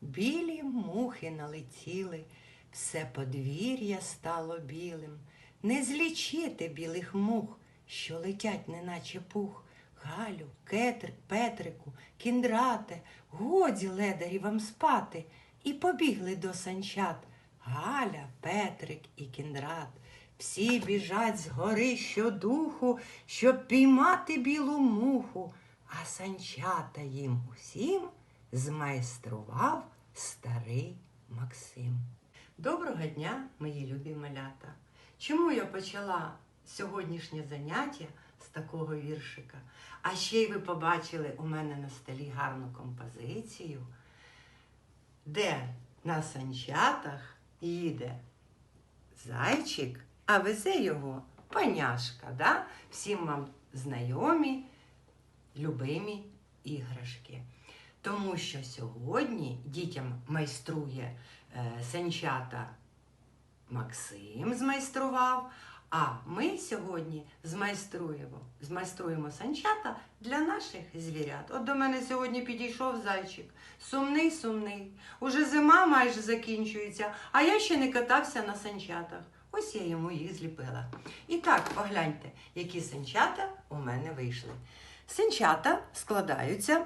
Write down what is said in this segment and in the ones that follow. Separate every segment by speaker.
Speaker 1: білі мухи налетіли, все подвір'я стало білим. Не злічити білих мух, що летять, неначе пух. Галю, Кетр, Петрику, кіндрате, годі ледарі вам спати, і побігли до санчат. Галя, Петрик і кіндрат. Всі біжать з гори щодуху, щоб піймати білу муху, а санчата їм усім змайстрував старий Максим. Доброго дня, мої любі малята! Чому я почала сьогоднішнє заняття з такого віршика? А ще й ви побачили у мене на столі гарну композицію, де на санчатах їде зайчик, а везе його паняшка. Да? Всім вам знайомі, любимі іграшки. Тому що сьогодні дітям майструє е, санчата Максим змайстрував, а ми сьогодні змайструємо, змайструємо санчата для наших звірят. От до мене сьогодні підійшов зайчик. Сумний, сумний. Уже зима майже закінчується, а я ще не катався на санчатах. Ось я йому їх зліпила. І так, погляньте, які санчата у мене вийшли. Санчата складаються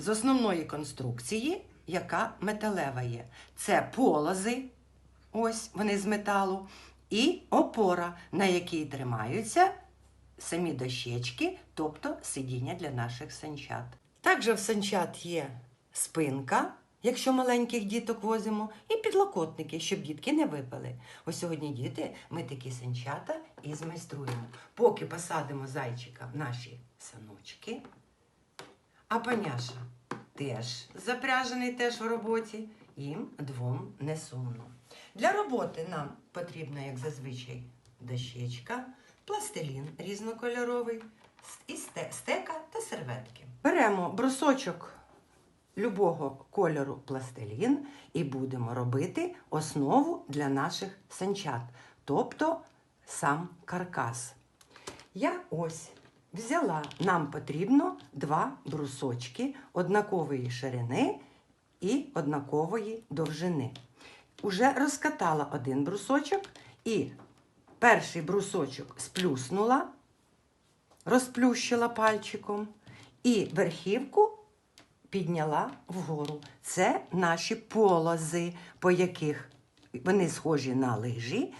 Speaker 1: з основної конструкції, яка металева є. Це полози, ось вони з металу, і опора, на якій тримаються самі дощечки, тобто сидіння для наших санчат. Також в санчат є спинка, якщо маленьких діток возимо, і підлокотники, щоб дітки не випали. Ось сьогодні діти ми такі санчата і змайструємо. Поки посадимо зайчика в наші саночки, а паняша теж запряжений теж в роботі, їм двом не сумно. Для роботи нам потрібна, як зазвичай, дощечка, пластилін різнокольоровий, і стека та серветки. Беремо брусочок любого кольору пластилін і будемо робити основу для наших санчат, тобто сам каркас. Я ось взяла, нам потрібно два брусочки однакової ширини і однакової довжини. Уже розкатала один брусочок і перший брусочок сплюснула, розплющила пальчиком, і верхівку підняла вгору. Це наші полози, по яких вони схожі на лижі.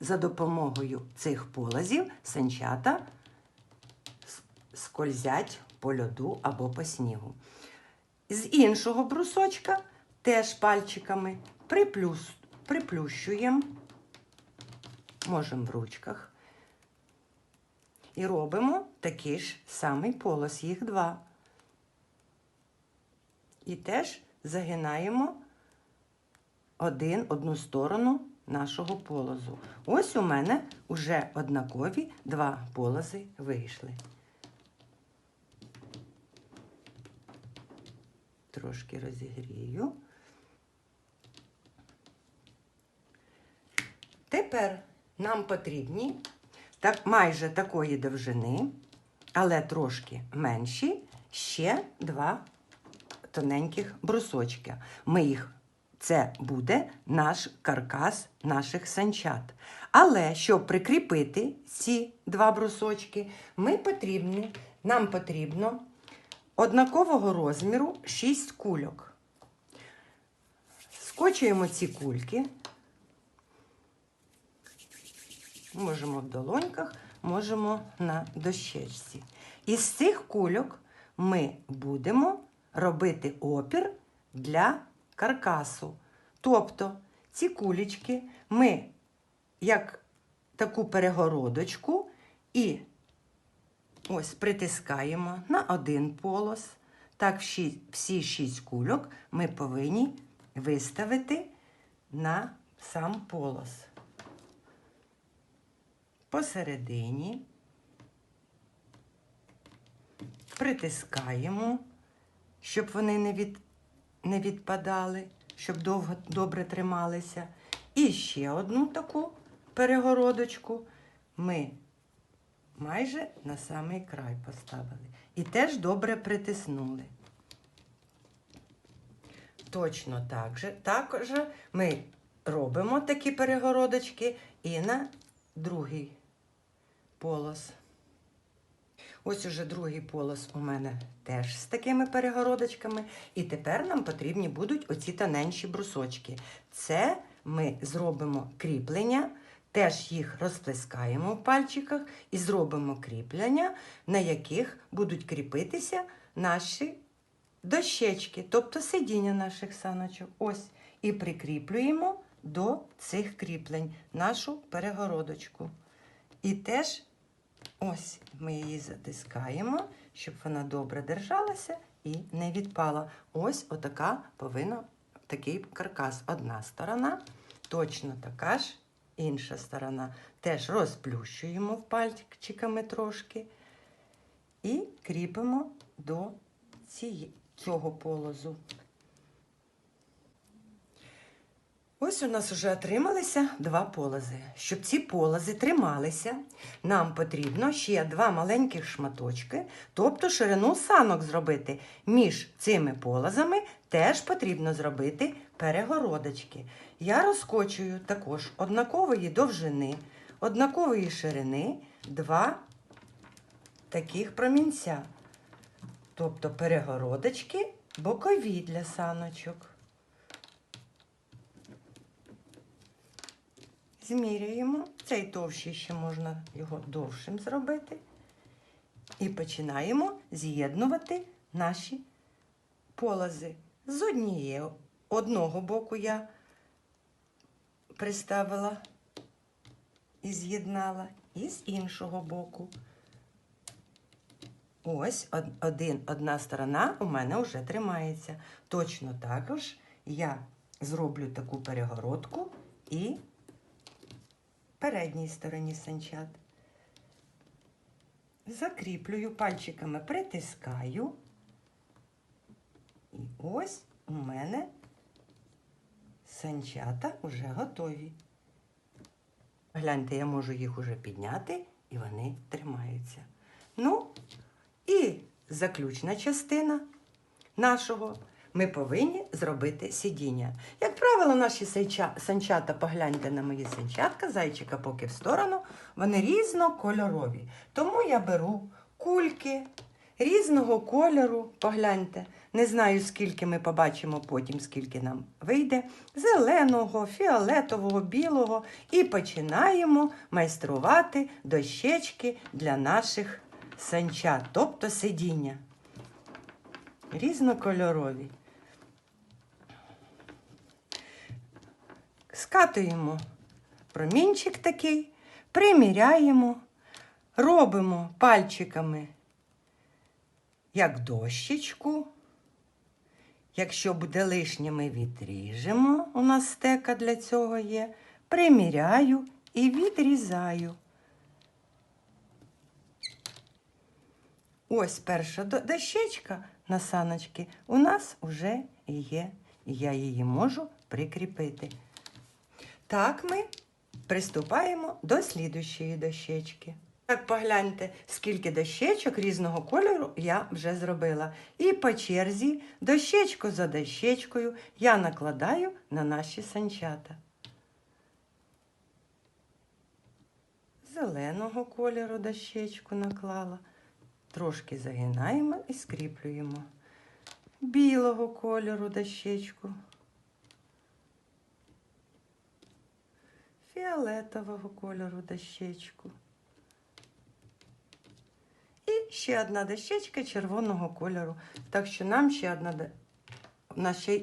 Speaker 1: За допомогою цих полозів санчата скользять по льоду або по снігу. З іншого брусочка теж пальчиками приплюс, приплющуємо, можемо в ручках. І робимо такий ж самий полос, їх два. І теж загинаємо один, одну сторону нашого полозу. Ось у мене вже однакові два полози вийшли. Трошки розігрію. Тепер нам потрібні так, майже такої довжини, але трошки менші, ще два тоненьких брусочки. Ми їх, це буде наш каркас наших санчат. Але щоб прикріпити ці два брусочки, ми потрібні, нам потрібно однакового розміру 6 кульок. Скочуємо ці кульки. Можемо в долоньках, можемо на дощечці. Із цих кульок ми будемо робити опір для каркасу. Тобто ці кулечки ми як таку перегородочку і ось притискаємо на один полос. Так, всі, шість кульок ми повинні виставити на сам полос. Посередині притискаємо, щоб вони не, від, не відпадали, щоб довго добре трималися. І ще одну таку перегородочку ми майже на самий край поставили. І теж добре притиснули. точно так же, також ми робимо такі перегородочки і на другий полос. Ось уже другий полос у мене теж з такими перегородочками. І тепер нам потрібні будуть оці тоненші брусочки. Це ми зробимо кріплення, теж їх розплескаємо в пальчиках і зробимо кріплення, на яких будуть кріпитися наші дощечки, тобто сидіння наших саночок. Ось. І прикріплюємо до цих кріплень нашу перегородочку. І теж ось ми її затискаємо, щоб вона добре держалася і не відпала. Ось отака повинна такий каркас. Одна сторона, точно така ж, інша сторона. Теж розплющуємо пальчиками трошки і кріпимо до цього полозу. Ось у нас вже отрималися два полози. Щоб ці полози трималися, нам потрібно ще два маленьких шматочки, тобто ширину санок зробити. Між цими полозами теж потрібно зробити перегородочки. Я розкочую також однакової довжини, однакової ширини два таких промінця. Тобто перегородочки бокові для саночок. Зміряємо. Цей товщий ще можна його довшим зробити. І починаємо з'єднувати наші полози. З однієї одного боку я приставила і з'єднала, і з іншого боку. Ось один, одна сторона у мене вже тримається. Точно також я зроблю таку перегородку і передній стороні санчат. Закріплюю пальчиками, притискаю. І ось у мене санчата вже готові. Гляньте, я можу їх уже підняти, і вони тримаються. Ну, і заключна частина нашого ми повинні зробити сидіння. Як правило, наші санчата, погляньте на мої санчатка, зайчика поки в сторону, вони різнокольорові. Тому я беру кульки різного кольору, погляньте. Не знаю, скільки ми побачимо потім, скільки нам вийде. Зеленого, фіолетового, білого. І починаємо майструвати дощечки для наших санчат, тобто сидіння. Різнокольорові. Скатуємо промінчик такий, приміряємо, робимо пальчиками як дощечку. Якщо буде лишнє, ми відріжемо. У нас стека для цього є. Приміряю і відрізаю. Ось перша дощечка на саночки у нас вже є. І я її можу прикріпити. Так ми приступаємо до слідущої дощечки. Так, погляньте, скільки дощечок різного кольору я вже зробила. І по черзі, дощечку за дощечкою, я накладаю на наші санчата. Зеленого кольору дощечку наклала. Трошки загинаємо і скріплюємо. Білого кольору дощечку. Фіолетового кольору дощечку. І ще одна дощечка червоного кольору. Так що нам ще одна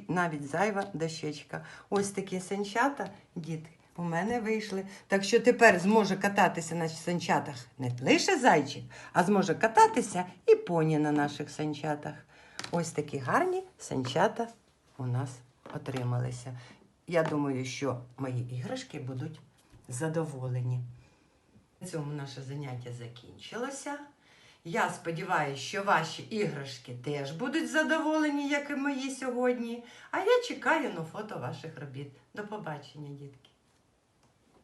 Speaker 1: навіть зайва дощечка. Ось такі санчата, діти, у мене вийшли. Так що тепер зможе кататися на санчатах не лише зайчик, а зможе кататися і поні на наших санчатах. Ось такі гарні санчата у нас отрималися. Я думаю, що мої іграшки будуть задоволені. На цьому наше заняття закінчилося. Я сподіваюся, що ваші іграшки теж будуть задоволені, як і мої сьогодні. А я чекаю на фото ваших робіт. До побачення, дітки!